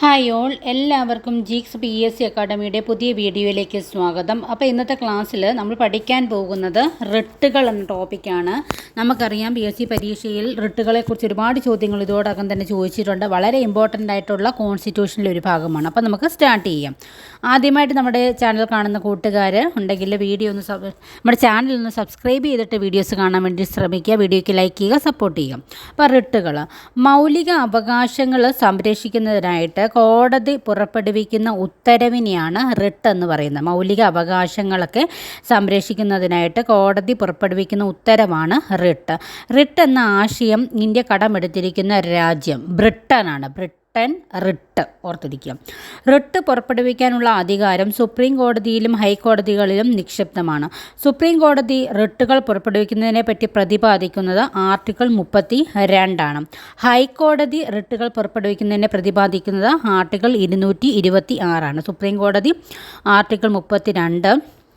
Hi all എല്ലാവർക്കും Geeks P S C അക്കാഡമിയുടെ പുതിയ വീഡിയോയിലേക്ക് സ്വാഗതം. അപ്പോൾ ഇന്നത്തെ ക്ലാസ്സിൽ നമ്മൾ പഠിക്കാൻ പോകുന്നത് റിട്ടുകൾ എന്ന ടോപ്പിക്കാണ് നമുക്കറിയാം പി എസ് സി പരീക്ഷയിൽ റിട്ടുകളെക്കുറിച്ച് ഒരുപാട് ചോദ്യങ്ങൾ ഇതോടകം തന്നെ ചോദിച്ചിട്ടുണ്ട്. വളരെ ഇമ്പോർട്ടന്റ് ആയിട്ടുള്ള കോൺസ്റ്റിറ്റ്യൂഷനിലെ ഒരു ഭാഗമാണ്. അപ്പോൾ നമുക്ക് സ്റ്റാർട്ട് ചെയ്യാം. ആദ്യമായിട്ട് നമ്മുടെ ചാനൽ കാണുന്ന കൂട്ടുകാർ ഉണ്ടെങ്കിൽ വീഡിയോ ഒന്ന് നമ്മുടെ ചാനൽ ഒന്ന് സബ്സ്ക്രൈബ് ചെയ്തിട്ട് വീഡിയോസ് കാണാൻ വേണ്ടി ശ്രമിക്കുക. വീഡിയോയ്ക്ക് ലൈക്ക് ചെയ്യുക സപ്പോർട്ട് ചെയ്യുക. അപ്പോൾ റിട്ടുകൾ മൗലിക അവകാശങ്ങൾ സംരക്ഷിക്കുന്നതിനായിട്ട് കോടതി പുറപ്പെടുവിക്കുന്ന ഉത്തരവിനെയാണ് റിട്ട് എന്ന് പറയുന്നത്. മൗലിക അവകാശങ്ങളൊക്കെ സംരക്ഷിക്കുന്നതിനായിട്ട് കോടതി പുറപ്പെടുവിക്കുന്ന ഉത്തരവാണ് റിട്ട്. റിട്ട് എന്ന ആശയം ഇന്ത്യ കടമെടുത്തിരിക്കുന്ന രാജ്യം ബ്രിട്ടനാണ്. ബ്രിട്ടൻ റിട്ട് ഓർത്തിരിക്കുക. റിട്ട് പുറപ്പെടുവിക്കാനുള്ള അധികാരം സുപ്രീം കോടതിയിലും ഹൈക്കോടതികളിലും നിക്ഷിപ്തമാണ്. സുപ്രീം കോടതി റിട്ടുകൾ പുറപ്പെടുവിക്കുന്നതിനെ പറ്റി പ്രതിപാദിക്കുന്നത് ആർട്ടിക്കിൾ മുപ്പത്തി രണ്ടാണ് ഹൈക്കോടതി റിട്ടുകൾ പുറപ്പെടുവിക്കുന്നതിനെ പ്രതിപാദിക്കുന്നത് ആർട്ടിക്കിൾ ഇരുന്നൂറ്റി ഇരുപത്തി ആറാണ് സുപ്രീം കോടതി ആർട്ടിക്കിൾ മുപ്പത്തി രണ്ട്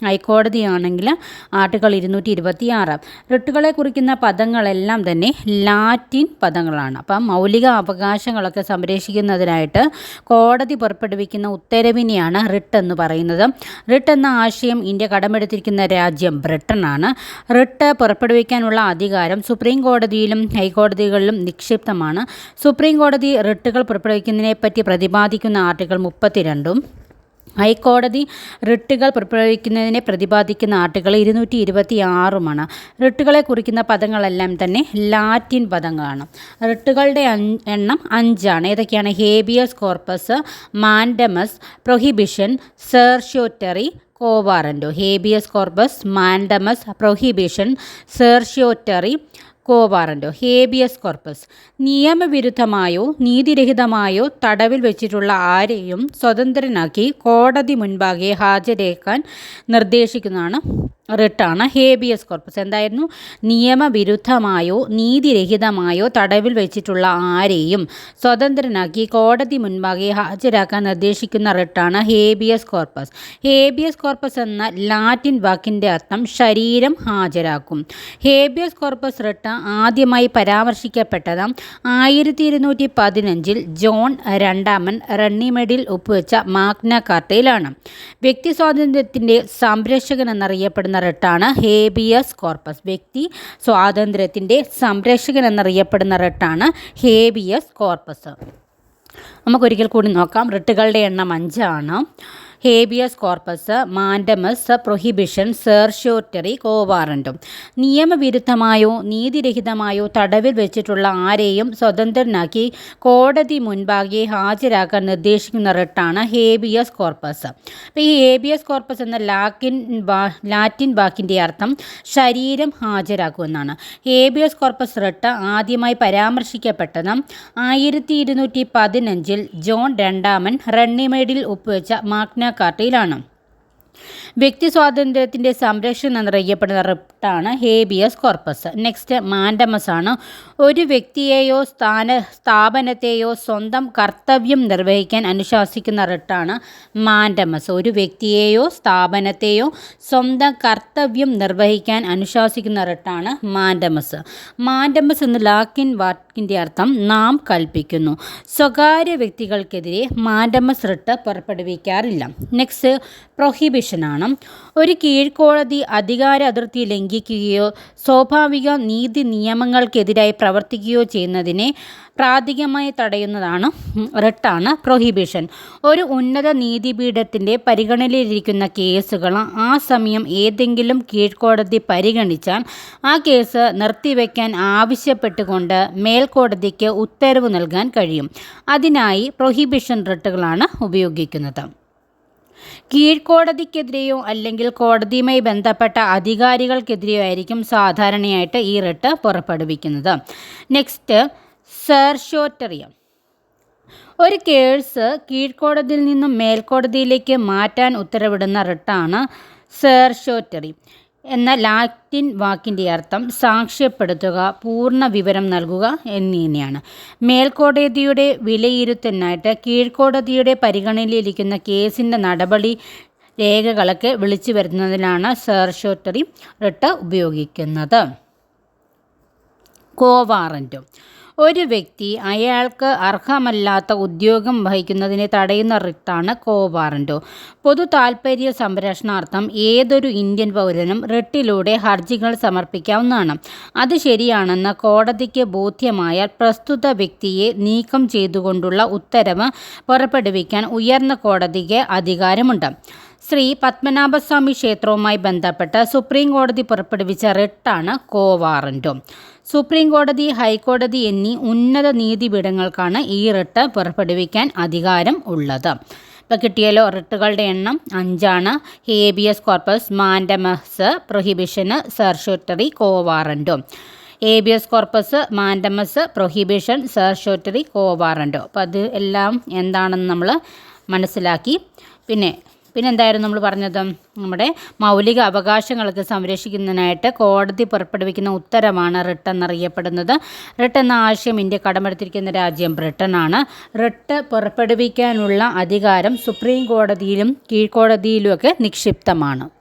ഹൈക്കോടതിയാണെങ്കിൽ ആർട്ടിക്കിൾ ഇരുന്നൂറ്റി ഇരുപത്തി ആറ് റിട്ടുകളെ കുറിക്കുന്ന പദങ്ങളെല്ലാം തന്നെ ലാറ്റിൻ പദങ്ങളാണ്. അപ്പം മൗലിക അവകാശങ്ങളൊക്കെ സംരക്ഷിക്കുന്നതിനായിട്ട് കോടതി പുറപ്പെടുവിക്കുന്ന ഉത്തരവിനെയാണ് റിട്ട് എന്ന് പറയുന്നത്. റിട്ട് എന്ന ആശയം ഇന്ത്യ കടമെടുത്തിരിക്കുന്ന രാജ്യം ബ്രിട്ടനാണ്. റിട്ട് പുറപ്പെടുവിക്കാനുള്ള അധികാരം സുപ്രീം കോടതിയിലും ഹൈക്കോടതികളിലും നിക്ഷിപ്തമാണ്. സുപ്രീം കോടതി റിട്ടുകൾ പുറപ്പെടുവിക്കുന്നതിനെപ്പറ്റി പ്രതിപാദിക്കുന്ന ആർട്ടിക്കിൾ മുപ്പത്തിരണ്ടും ഹൈക്കോടതി റിട്ടുകൾ പുറപ്പെടുവിക്കുന്നതിനെ പ്രതിപാദിക്കുന്ന ആർട്ടുകൾ ഇരുന്നൂറ്റി ഇരുപത്തി ആറുമാണ് റിട്ടുകളെ കുറിക്കുന്ന പദങ്ങളെല്ലാം തന്നെ ലാറ്റിൻ പദങ്ങളാണ്. റിട്ടുകളുടെ എണ്ണം അഞ്ചാണ്. ഏതൊക്കെയാണ്? Habeas corpus mandamus prohibition certiorari quo warranto. Habeas corpus mandamus prohibition certiorari quo warranto habeas corpus. നിയമവിരുദ്ധമായോ നീതിരഹിതമായോ തടവിൽ വെച്ചിട്ടുള്ള ആരെയും സ്വതന്ത്രനാക്കി കോടതി മുൻപാകെ ഹാജരേക്കാൻ നിർദ്ദേശിക്കുന്നതാണ് റിട്ടാണ് ഹേബിയസ് കോർപ്പസ്. എന്തായിരുന്നു? നിയമവിരുദ്ധമായോ നീതിരഹിതമായോ തടവിൽ വെച്ചിട്ടുള്ള ആരെയും സ്വതന്ത്രനാക്കി കോടതി മുൻപാകെ ഹാജരാക്കാൻ നിർദ്ദേശിക്കുന്ന റിട്ടാണ് ഹേബിയസ് കോർപ്പസ്. ഹേബിയസ് കോർപ്പസ് എന്ന ലാറ്റിൻ വാക്കിന്റെ അർത്ഥം ശരീരം ഹാജരാക്കും. ഹേബിയസ് കോർപ്പസ് റിട്ട ആദ്യമായി പരാമർശിക്കപ്പെട്ടത് ആയിരത്തി ഇരുന്നൂറ്റി പതിനഞ്ചിൽ ജോൺ രണ്ടാമൻ റണ്ണിമെഡിൽ ഒപ്പുവെച്ച മാഗ്ന കാർട്ടയിലാണ്. വ്യക്തി സ്വാതന്ത്ര്യത്തിന്റെ സംരക്ഷകൻ എന്നറിയപ്പെടുന്ന റിട്ടാണ് ഹേബിയസ് കോർപ്പസ്. വ്യക്തി സ്വാതന്ത്ര്യത്തിന്റെ സംരക്ഷകൻ എന്നറിയപ്പെടുന്ന റിട്ടാണ് ഹേബിയസ് കോർപ്പസ്. നമുക്കൊരിക്കൽ കൂടി നോക്കാം. റിട്ടുകളുടെ എണ്ണം അഞ്ചാണ്. Habeas corpus mandamus prohibition certiorari കോവാറന്റും നിയമവിരുദ്ധമായോ നീതിരഹിതമായോ തടവിൽ വെച്ചിട്ടുള്ള ആരെയും സ്വതന്ത്രനാക്കി കോടതി മുൻപാകെ ഹാജരാക്കാൻ നിർദ്ദേശിക്കുന്ന റിട്ടാണ് ഹേബിയസ് കോർപ്പസ് അപ്പോൾ ഈ ഹേബിയസ് കോർപ്പസ് എന്ന ലാക്കിൻ ലാറ്റിൻ വാക്കിന്റെ അർത്ഥം ശരീരം ഹാജരാക്കുമെന്നാണ്. ഹേബിയസ് കോർപ്പസ് റിട്ട് ആദ്യമായി പരാമർശിക്കപ്പെട്ടത് ആയിരത്തി ഇരുന്നൂറ്റി പതിനഞ്ചിൽ ജോൺ രണ്ടാമൻ റണ്ണിമേഡിൽ ഒപ്പുവെച്ച മാഗ്ന കാർട്ടയിലാണ് വ്യക്തി സ്വാതന്ത്ര്യത്തിന്റെ സംരക്ഷണം എന്നറിയപ്പെടുന്ന റിപ്റ്റാണ് ഹേബിയസ് കോർപ്പസ്. നെക്സ്റ്റ് മാൻഡമസ് ആണ്. ഒരു വ്യക്തിയെയോ സ്ഥാന സ്ഥാപനത്തെയോ സ്വന്തം കർത്തവ്യം നിർവഹിക്കാൻ അനുശാസിക്കുന്ന റിട്ടാണ് മാൻഡമസ്. ഒരു വ്യക്തിയെയോ സ്ഥാപനത്തെയോ സ്വന്തം കർത്തവ്യം നിർവഹിക്കാൻ അനുശാസിക്കുന്ന റിട്ടാണ് മാൻഡമസ്. മാൻഡമസ് എന്ന ലാക്കിൻ വാക്കിന്റെ അർത്ഥം നാം കൽപ്പിക്കുന്നു. സ്വകാര്യ വ്യക്തികൾക്കെതിരെ മാൻഡമസ് റിട്ട് പുറപ്പെടുവിക്കാറില്ല. നെക്സ്റ്റ് പ്രൊഹിബിഷനാണ് ഒരു കീഴ്ക്കോടതി അധികാര അതിർത്തി ലംഘിക്കുകയോ സ്വാഭാവിക നീതി നിയമങ്ങൾക്കെതിരായി പ്രവർത്തിക്കുകയോ ചെയ്യുന്നതിനെ പ്രാഥമികമായി തടയുന്നതാണ് റിട്ടാണ് പ്രൊഹിബിഷൻ. ഒരു ഉന്നത നീതിപീഠത്തിന്റെ പരിഗണനയിലിരിക്കുന്ന കേസുകൾ ആ സമയം ഏതെങ്കിലും കീഴ്ക്കോടതി പരിഗണിച്ചാൽ ആ കേസ് നിർത്തിവെക്കാൻ ആവശ്യപ്പെട്ടുകൊണ്ട് മേൽക്കോടതിക്ക് ഉത്തരവ് നൽകാൻ കഴിയും. അതിനായി പ്രൊഹിബിഷൻ റിട്ടുകളാണ് ഉപയോഗിക്കുന്നത്. കീഴ്ക്കോടതിക്കെതിരെയോ അല്ലെങ്കിൽ കോടതിയുമായി ബന്ധപ്പെട്ട അധികാരികൾക്കെതിരെയോ ആയിരിക്കും സാധാരണയായിട്ട് ഈ റിട്ട് പുറപ്പെടുവിക്കുന്നത്. നെക്സ്റ്റ് സെർഷോറ്ററിയം ഒരു കേസ് കീഴ്ക്കോടതിയിൽ നിന്നും മേൽക്കോടതിയിലേക്ക് മാറ്റാൻ ഉത്തരവിടുന്ന റിട്ടാണ് സെർഷോറ്ററി എന്ന ലാറ്റിൻ വാക്കിന്റെ അർത്ഥം സാക്ഷ്യപ്പെടുത്തുക പൂർണ വിവരം നൽകുക എന്നിങ്ങനെയാണ്. മേൽക്കോടതിയുടെ വിലയിരുത്തലിനായിട്ട് കീഴ്ക്കോടതിയുടെ പരിഗണനയിലിരിക്കുന്ന കേസിന്റെ നടപടി രേഖകളൊക്കെ വിളിച്ചു വരുന്നതിനാണ് സെർഷോറ്ററി റിട്ട് ഉപയോഗിക്കുന്നത്. കോവാറന്റും ഒരു വ്യക്തി അയാൾക്ക് അർഹമല്ലാത്ത ഉദ്യോഗം വഹിക്കുന്നതിനെ തടയുന്ന റിട്ടാണ് കോവാറന്റോ പൊതു താൽപ്പര്യ സംരക്ഷണാർത്ഥം ഏതൊരു ഇന്ത്യൻ പൗരനും റിട്ടിലൂടെ ഹർജികൾ സമർപ്പിക്കാവുന്നതാണ്. അത് ശരിയാണെന്ന് കോടതിക്ക് ബോധ്യമായാൽ പ്രസ്തുത വ്യക്തിയെ നീക്കം ചെയ്തുകൊണ്ടുള്ള ഉത്തരവ് പുറപ്പെടുവിക്കാൻ ഉയർന്ന കോടതിക്ക് അധികാരമുണ്ട്. ശ്രീ പത്മനാഭസ്വാമി ക്ഷേത്രവുമായി ബന്ധപ്പെട്ട് സുപ്രീം കോടതി പുറപ്പെടുവിച്ച റിട്ടാണ് കോ വാറന്റോ. സുപ്രീം കോടതി ഹൈക്കോടതി എന്നീ ഉന്നത നീതിപീഠങ്ങൾക്കാണ് ഈ റിട്ട് പുറപ്പെടുവിക്കാൻ അധികാരം ഉള്ളത്. ഇപ്പോൾ കിട്ടിയല്ലോ റിട്ടുകളുടെ എണ്ണം. അഞ്ചാണ്. ഹേബിയസ് കോർപ്പസ് മാൻഡമസ് പ്രൊഹിബിഷന് certiorari കോവാറന്റും habeas corpus mandamus prohibition certiorari quo warranto അപ്പോൾ അത് എല്ലാം എന്താണെന്ന് നമ്മൾ മനസ്സിലാക്കി. പിന്നെ പിന്നെ എന്തായിരുന്നു നമ്മൾ പറഞ്ഞത്? നമ്മുടെ മൗലിക അവകാശങ്ങൾക്ക് സംരക്ഷിക്കുന്നതിനായിട്ട് കോടതി പുറപ്പെടുവിക്കുന്ന ഉത്തരമാണ് റിട്ട് എന്നറിയപ്പെടുന്നത്. റിട്ട് എന്ന ആശയം ഇന്ത്യ കടമെടുത്തിരിക്കുന്ന രാജ്യം ബ്രിട്ടനാണ്. റിട്ട് പുറപ്പെടുവിക്കാനുള്ള അധികാരം സുപ്രീം കോടതിയിലും കീഴ്ക്കോടതിയിലുമൊക്കെ നിക്ഷിപ്തമാണ്.